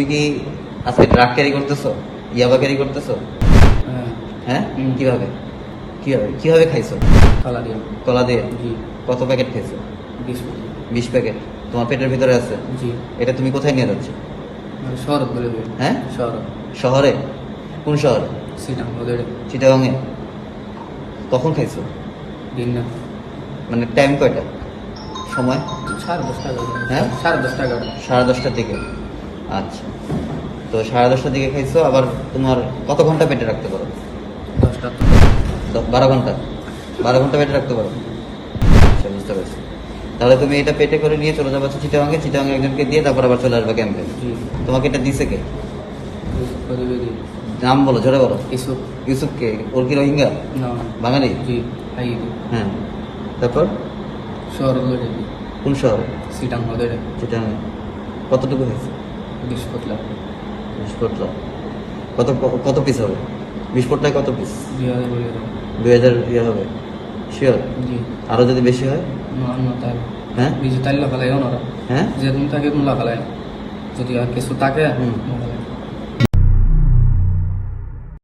তুমি কি আজকে ড্রাগ ক্যারি করতেছো? ইয়াবা ক্যারি করতেছো? হ্যাঁ। হ্যাঁ? কীভাবে? কীভাবে? কীভাবে খাইছো? কলা দিয়ে। কলা দিয়ে? জি। কত প্যাকেট খাইছো বিশ প্যাকেট তোমার পেটের ভিতরে আছে? জি। এটা তুমি কোথায় নিয়ে যাচ্ছ? মানে শহর বলে হ্যাঁ? শহর। শহরে? কোন শহরে? চিটাগাঙে কখন খাইছো? দিন না। মানে টাইম কয়টা? সময়? সাড়ে দশটা হ্যাঁ? সাড়ে দশটা সাড়ে দশটার দিকে। আচ্ছা। তো সাড়ে দশটার দিকে খাইছো আবার তোমার কত ঘণ্টা পেটে রাখতে পারো? দশটা। বারো ঘণ্টা। বারো ঘণ্টা পেটে রাখতে পারো? আচ্ছা বুঝতে পারছি। তাহলে তুমি এটা পেটে করে নিয়ে চলে যাব চিটাঙ্গে চিটাগাঙে একজনকে দিয়ে তারপর আবার চলে আসবে ক্যাম্পে। তোমাকে এটা দিছে কে? নাম বলো জোরে বলো। ইউসুফ। ইউসুফ কে? ওর কি রোহিঙ্গা? বাঙালি? হ্যাঁ। তারপর? শহর কোন শহরে? সিটাং ওদের কতটুকু হয়েছে? বিশ পতলা বিশ পোটলা কত কত পিস হবে? বিশ পোটলায় কত পিস দুই হাজার ইয়ে হবে। শিওর আরও যদি বেশি হয়? তাই হ্যাঁ? নিজে তাইলে লাগালাই ওনারা। হ্যাঁ? যে তুমি তাকে তুমি লাগালাই যদি আর কিছু থাকে।